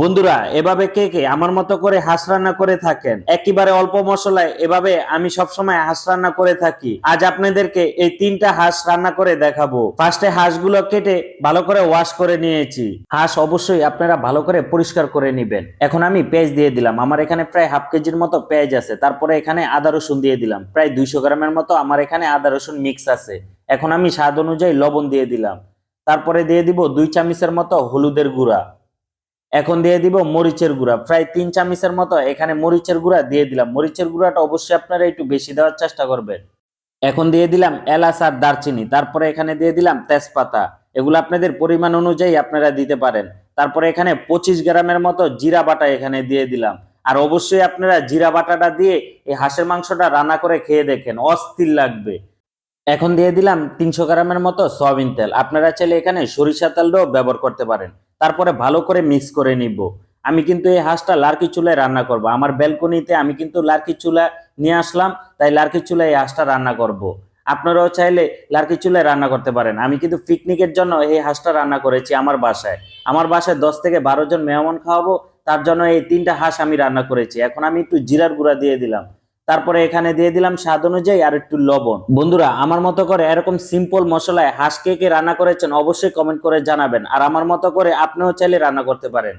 বন্ধুরা, এভাবে কে কে আমার মতো করে হাঁস রান্না করে থাকেন? একেবারে অল্প মশলায় এভাবে আমি সবসময় হাঁস রান্না করে থাকি। আজ আপনাদেরকে এই তিনটা হাঁস রান্না করে দেখাবো। ফার্স্টে হাঁসগুলো কেটে ভালো করে ওয়াশ করে নিয়েছি। হাঁস অবশ্যই আপনারা ভালো করে পরিষ্কার করে নেবেন। এখন আমি পেঁয়াজ দিয়ে দিলাম। আমার এখানে প্রায় হাফ কেজির মতো পেঁয়াজ আছে। তারপরে এখানে আদা রসুন দিয়ে দিলাম। প্রায় দুইশো গ্রামের মতো আমার এখানে আদা রসুন মিক্স আছে। এখন আমি স্বাদ অনুযায়ী লবণ দিয়ে দিলাম। তারপরে দিয়ে দিব দুই চামচের মতো হলুদের গুঁড়া। এখন দিয়ে দিব মরিচের গুঁড়া। প্রায় তিন চামচের মতো এখানে মরিচের গুঁড়া দিয়ে দিলাম। মরিচের গুঁড়াটা অবশ্যই আপনারা একটু বেশি দেওয়ার চেষ্টা করবেন। এখন দিয়ে দিলাম এলাচ আর দারচিনি। তারপরে এখানে দিয়ে দিলাম তেজপাতা। এগুলো আপনাদের পরিমাণ অনুযায়ী আপনারা দিতে পারেন। তারপরে এখানে পঁচিশ গ্রামের মতো জিরা বাটা এখানে দিয়ে দিলাম। আর অবশ্যই আপনারা জিরা বাটাটা দিয়ে এই হাঁসের মাংসটা রান্না করে খেয়ে দেখেন, অস্থির লাগবে। এখন দিয়ে দিলাম তিনশো গ্রামের মতো সয়াবিন তেল। আপনারা চাইলে এখানে সরিষা তেলটাও ব্যবহার করতে পারেন। তারপরে ভালো করে মিক্স করে নিব। আমি কিন্তু এই হাঁসটা লার্কি চুলায় রান্না করব। আমার ব্যালকনিতে আমি কিন্তু লার্কি চুলা নিয়ে আসলাম, তাই লার্কি চুলায় এই হাঁসটা রান্না করব। আপনারাও চাইলে লার্কি চুলায় রান্না করতে পারেন। আমি কিন্তু পিকনিকের জন্য এই হাঁসটা রান্না করেছি আমার বাসায়। আমার বাসায় দশ থেকে বারো জন মেহমান খাওয়াবো, তার জন্য এই তিনটা হাঁস আমি রান্না করেছি। এখন আমি একটু জিরার গুঁড়া দিয়ে দিলাম। তারপরে এখানে দিয়ে দিলাম স্বাদ অনুযায়ী আর একটু লবণ। বন্ধুরা, আমার মতো করে এরকম সিম্পল মশলায় হাঁস কে রান্না করেছেন অবশ্যই কমেন্ট করে জানাবেন। আর আমার মতো করে আপনিও চাইলে রান্না করতে পারেন।